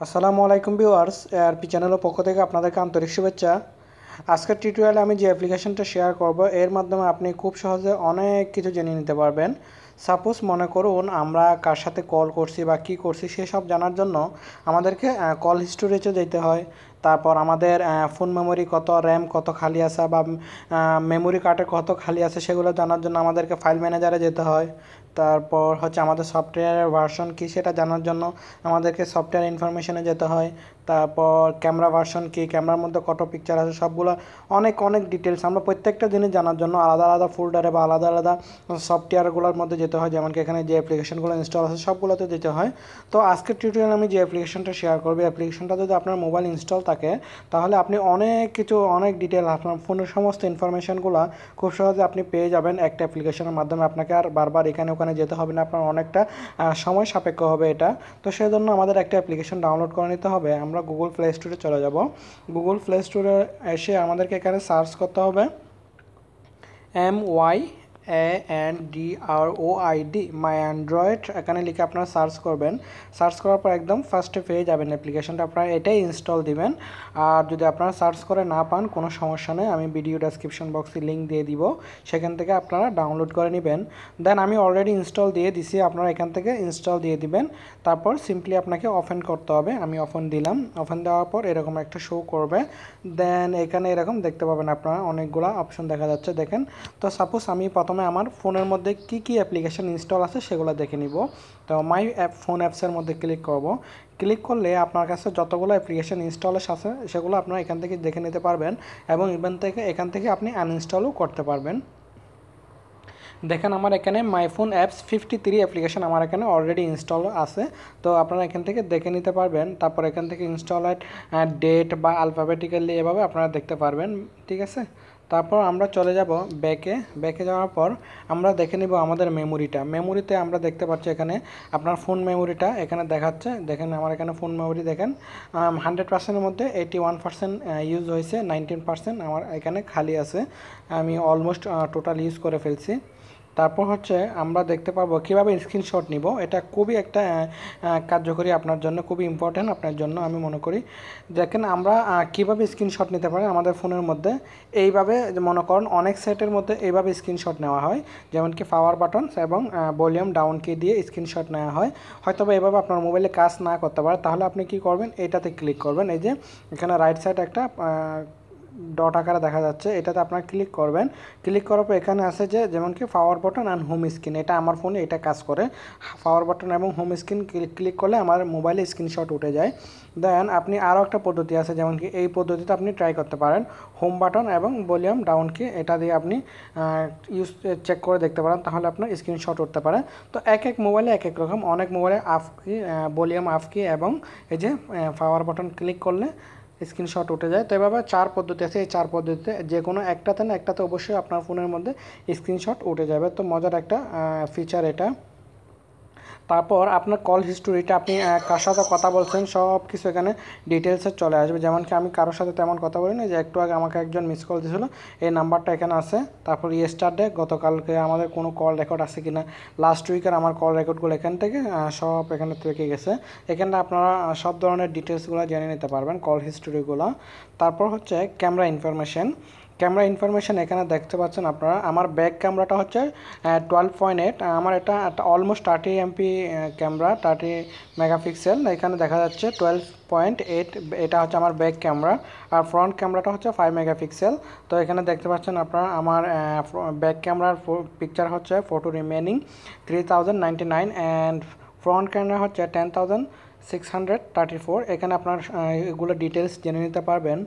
আসসালামু আলাইকুম viewers ARP চ্যানেলের পক্ষ থেকে আপনাদেরকে আন্তরিক শুভেচ্ছা। আজকের টিউটোরিয়ালে আমি যে অ্যাপ্লিকেশনটা শেয়ার করব, এর মাধ্যমে আপনি খুব সহজে অনেক কিছু জেনে নিতে পারবেন। সাপোজ মনে করুন আমরা কার সাথে কল করছি বা কী করছি সেসব জানার জন্য আমাদেরকে কল হিস্টোরিতে যেতে হয়। তারপর আমাদের ফোন মেমোরি কত র্যাম কত খালি আছে বা মেমোরি কার্ডে কত খালি আছে সেগুলো জানার জন্য আমাদেরকে ফাইল ম্যানেজারে যেতে হয়। তারপর হচ্ছে আমাদের সফটওয়্যারের ভার্সন কী সেটা জানার জন্য আমাদেরকে সফটওয়্যার ইনফরমেশনে যেতে হয়। তারপর ক্যামেরা ভার্সন কী ক্যামেরার মধ্যে কত পিকচার আছে, সবগুলো অনেক অনেক ডিটেলস আমরা প্রত্যেকটা জিনিস জানার জন্য আলাদা আলাদা ফোল্ডারে বা আলাদা আলাদা সফটওয়্যারগুলোর মধ্যে যেতে হয়। যেমন কি এখানে যে অ্যাপ্লিকেশনগুলো ইনস্টল আছে, সবগুলোতে যেতে হয়। তো আজকের টিউটোরিয়াল আমি যে অ্যাপ্লিকেশনটা শেয়ার করব অ্যাপ্লিকেশনটা যদি আপনার মোবাইল ইনস্টল থাকে, তাহলে আপনি অনেক কিছু, অনেক ডিটেল আপনার ফোনের সমস্ত ইনফরমেশনগুলো খুব সহজে আপনি পেয়ে যাবেন একটা অ্যাপ্লিকেশনের মাধ্যমে। আপনাকে আর বারবার এখানে, ওখানে যেতে হবে না। আপনার অনেকটা সময় সাপেক্ষ হবে এটা। তো সেজন্য আমাদের একটা অ্যাপ্লিকেশন ডাউনলোড করে নিতে হবে। আমরা গুগল প্লে স্টোরে চলে যাব। গুগল প্লে স্টোরে এসে আমাদেরকে এখানে সার্চ করতে হবে। M Y A N D R O I D my android এখানে লিখে আপনারা সার্চ করবেন। সার্চ করার পর একদম ফার্স্টে পেয়ে যাবেন অ্যাপ্লিকেশনটা আপনারা এটাই ইনস্টল দিবেন। আর যদি আপনারা সার্চ করে না পান, কোনো সমস্যা নেই, আমি ভিডিও ডেসক্রিপশন বক্সে লিঙ্ক দিয়ে দিব। সেখান থেকে আপনারা ডাউনলোড করে নেবেন। দেন আমি অলরেডি ইনস্টল দিয়ে দিছি, আপনারা এখান থেকে ইনস্টল দিয়ে দিবেন। তারপর সিম্পলি আপনাকে অফেন করতে হবে। আমি অফেন দিলাম। অফেন দেওয়ার পর এরকম একটা শো করবে। দেন এখানে এরকম দেখতে পাবেন আপনারা, অনেকগুলো অপশন দেখা যাচ্ছে। দেখেন, তো সাপোজ আমি প্রথম প্রথমে আমার, ফোনের মধ্যে কি কি অ্যাপ্লিকেশন ইনস্টল আছে সেগুলো দেখে নিব। তো মাই অ্যাপ ফোন অ্যাপসের মধ্যে ক্লিক করব। ক্লিক করলে আপনার কাছে যতগুলো অ্যাপ্লিকেশন ইনস্টলের আছে, সেগুলো আপনারা এখান থেকে দেখে নিতে পারবেন এবং ইভেন থেকে, এখান থেকে আপনি আনইনস্টলও করতে পারবেন। দেখেন আমার এখানে my phone apps fifty three application আমার এখানে অলরেডি ইনস্টল আছে। তো আপনারা এখান থেকে দেখে নিতে পারবেন। তারপর এখান থেকে ইনস্টল ডেট বা আলফাবেটিক্যালি এভাবে আপনারা দেখতে পারবেন। ঠিক আছে? তারপর আমরা চলে যাব ব্যাকে ব্যাকে যাওয়ার পর আমরা দেখে নিব আমাদের মেমোরিটা মেমোরিতে আমরা দেখতে পাচ্ছি এখানে আপনার ফোন মেমোরিটা এখানে দেখাচ্ছে। দেখেন আমার এখানে ফোন মেমোরি দেখেন। হান্ড্রেড পার্সেন্টের মধ্যে এইটি ওয়ান পার্সেন্ট ইউজ হয়েছে নাইনটিন পার্সেন্ট আমার এখানে খালি আছে। আমি অলমোস্ট টোটাল ইউজ করে ফেলছি। তারপর হচ্ছে আমরা দেখতে পাবো কীভাবে স্ক্রিনশট নিব। এটা খুবই একটা কার্যকরী আপনার জন্য, খুবই ইম্পর্ট্যান্ট আপনার জন্য আমি মনে করি। দেখেন আমরা কীভাবে স্ক্রিনশট নিতে পারি আমাদের ফোনের মধ্যে? এইভাবে মনে করেন অনেক সেটের মধ্যে এইভাবে স্ক্রিনশট নেওয়া হয়। যেমন কি পাওয়ার বাটনস এবং ভলিউম ডাউন কি দিয়ে স্ক্রিনশট নেওয়া হয়। হয়তো এভাবে আপনার মোবাইলে কাজ না করতে পারে। তাহলে আপনি কি করবেন? এটাতে ক্লিক করবেন। এই যে এখানে রাইট সাইড একটা ডট আকারে দেখা যাচ্ছে, এটাতে আপনার ক্লিক করবেন। ক্লিক করার পর এখানে আছে যে, যেমন কি power button and home screen এটা আমার ফোনে এটা কাজ করে। পাওয়ার বাটন এবং হোম স্ক্রিন ক্লিক করলে আমার মোবাইলে স্ক্রিনশট উঠে যায়। দেন আপনি আরও একটা পদ্ধতি আছে, যেমন কি এই পদ্ধতিতে আপনি ট্রাই করতে পারেন। হোম বাটন এবং ভলিউম ডাউন কি এটা দিয়ে আপনি ইউজ চেক করে দেখতে পারেন, তাহলে আপনার স্ক্রিনশট উঠতে পারে। তো এক এক মোবাইলে এক এক রকম, অনেক মোবাইলে আফ কি ভলিউম আফ কি এবং এই যে পাওয়ার বাটন ক্লিক করলে স্ক্রিনশট উঠে যায়। তো এভাবে চার পদ্ধতি আছে। এই চার পদ্ধতিতে যে কোনো একটাতে না, একটাতে অবশ্যই আপনার ফোনের মধ্যে স্ক্রিনশট উঠে যাবে। তো মজার একটা ফিচার এটা। তারপর আপনার কল হিস্টোরিটা আপনি কার সাথে কথা বলছেন সব কিছু এখানে ডিটেলসে চলে আসবে। যেমন কি আমি কারোর সাথে তেমন কথা বলি না যে একটু আগে আমাকে একজন মিস কল দিয়েছিল, এই নাম্বারটা এখানে আছে। তারপর ইয়েস্টারডে গতকালকে আমাদের কোনো কল রেকর্ড আছে কি না লাস্ট উইকের আমার কল রেকর্ডগুলো এখান থেকে সব এখানে থেকে গেছে। এখানে আপনারা সব ধরনের ডিটেলসগুলো জেনে নিতে পারবেন কল হিস্টোরিগুলো তারপর হচ্ছে ক্যামেরা ইনফরমেশন ক্যামেরা ইনফরমেশান এখানে দেখতে পাচ্ছেন আপনারা। আমার ব্যাক ক্যামেরাটা হচ্ছে টুয়েলভ পয়েন্ট এইট আমার এটা almost thirty MP camera thirty megapixel এখানে দেখা যাচ্ছে টুয়েলভ পয়েন্ট এইট এটা হচ্ছে আমার ব্যাক ক্যামেরা আর ফ্রন্ট ক্যামেরাটা হচ্ছে ফাইভ মেগাপিক্সেল তো এখানে দেখতে পাচ্ছেন আপনারা, আমার ব্যাক ক্যামেরার পিকচার হচ্ছে photo remaining three thousand ninety nine and front camera হচ্ছে ten thousand six hundred thirty four এখানে আপনার এগুলো ডিটেলস জেনে নিতে পারবেন।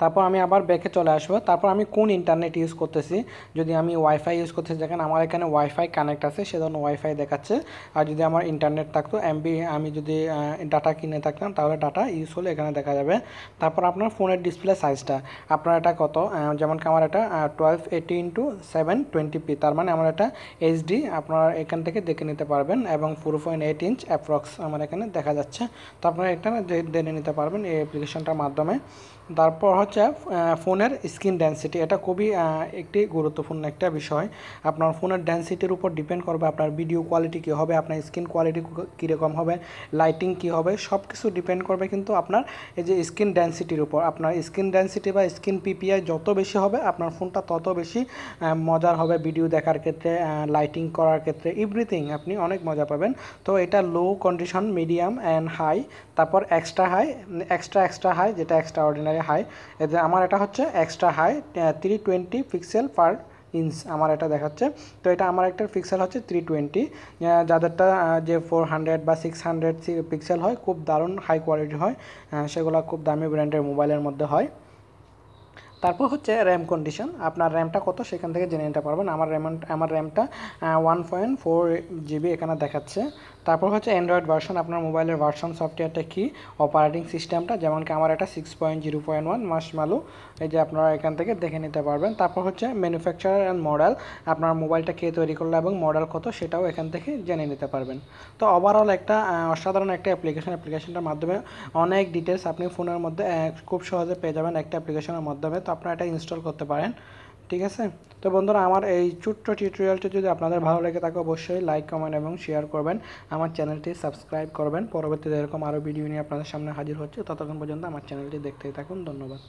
তারপর আমি আবার ব্যাকে চলে আসব। তারপর আমি কোন ইন্টারনেট ইউজ করতেছি? যদি আমি ওয়াইফাই ইউজ করতেছি, দেখেন আমার এখানে ওয়াইফাই কানেক্ট আছে, সে সেজন্য ওয়াইফাই দেখাচ্ছে। আর যদি আমার ইন্টারনেট থাকতো এমবি আমি যদি ডাটা কিনে থাকতাম, তাহলে ডাটা ইউজ হলে এখানে দেখা যাবে। তারপর আপনার ফোনের ডিসপ্লে সাইজটা আপনার এটা কত? যেমন কি আমার এটা twelve eighty into seven twenty P তার মানে আমার এটা এইচডি আপনারা এখান থেকে দেখে নিতে পারবেন। এবং four point eight inch approx আমার এখানে দেখা যাচ্ছে। তো আপনারা এটা জেনে নিতে পারবেন এই অ্যাপ্লিকেশনটার মাধ্যমে। তারপর হচ্ছে ফোনের স্ক্রিন ডেন্সিটি এটা খুবই একটি গুরুত্বপূর্ণ একটা বিষয়। আপনার ফোনের ডেন্সিটির উপর ডিপেন্ড করবে আপনার ভিডিও কোয়ালিটি কী হবে, আপনার স্ক্রিন কোয়ালিটি কীরকম হবে লাইটিং কী হবে সব কিছু ডিপেন্ড করবে কিন্তু আপনার এই যে স্ক্রিন ডেন্সিটির উপর। আপনার স্ক্রিন ডেন্সিটি বা স্ক্রিন পিপিআই যত বেশি হবে, আপনার ফোনটা তত বেশি মজার হবে ভিডিও দেখার ক্ষেত্রে লাইটিং করার ক্ষেত্রে এভরিথিং আপনি অনেক মজা পাবেন। তো এটা low condition medium and high তারপর extra high extra extra high যেটা এক্সট্রা অর্ডিনারি হাই এতে আমার এটা হচ্ছে extra high three twenty pixel per inch আমার এটা দেখাচ্ছে। তো এটা আমার একটা পিক্সেল হচ্ছে থ্রি টোয়েন্টি যাদেরটা যে ফোর হান্ড্রেড বা সিক্স হান্ড্রেড পিক্সেল হয়, খুব দারুণ হাই কোয়ালিটি হয়। সেগুলো খুব দামি ব্র্যান্ডের মোবাইলের মধ্যে হয়। তারপর হচ্ছে র্যাম কন্ডিশন আপনার র্যামটা কত সেখান থেকে জেনে নিতে পারবেন। আমার র্যাম আমার র্যামটা ওয়ান পয়েন্ট ফোর জিবি এখানে দেখাচ্ছে। তারপর হচ্ছে অ্যান্ড্রয়েড ভার্সন আপনার মোবাইলের ভার্সন সফটওয়্যারটা কি? অপারেটিং সিস্টেমটা যেমন কি আমার এটা six point zero point one marshmallow এই যে আপনারা এখান থেকে দেখে নিতে পারবেন। তারপর হচ্ছে ম্যানুফ্যাকচারার অ্যান্ড মডেল আপনার মোবাইলটা কে তৈরি করল এবং মডেল কত সেটাও এখান থেকে জেনে নিতে পারবেন। তো ওভারঅল একটা অসাধারণ একটা অ্যাপ্লিকেশন অ্যাপ্লিকেশনটার মাধ্যমে অনেক ডিটেলস আপনি ফোনের মধ্যে খুব সহজে পেয়ে যাবেন একটা অ্যাপ্লিকেশনের মাধ্যমে। তো আপনারা এটা ইনস্টল করতে পারেন। ঠিক আছে? তো বন্ধুরা, আমার এই ছোট্ট টিউটোরিয়ালটি যদি আপনাদের ভালো লেগে থাকে, অবশ্যই লাইক কমেন্ট এবং শেয়ার করবেন। আমার চ্যানেলটি সাবস্ক্রাইব করবেন। পরবর্তীতে এরকম আরও ভিডিও নিয়ে আপনাদের সামনে হাজির হচ্ছে। ততক্ষণ পর্যন্ত আমার চ্যানেলটি দেখতেই থাকুন। ধন্যবাদ।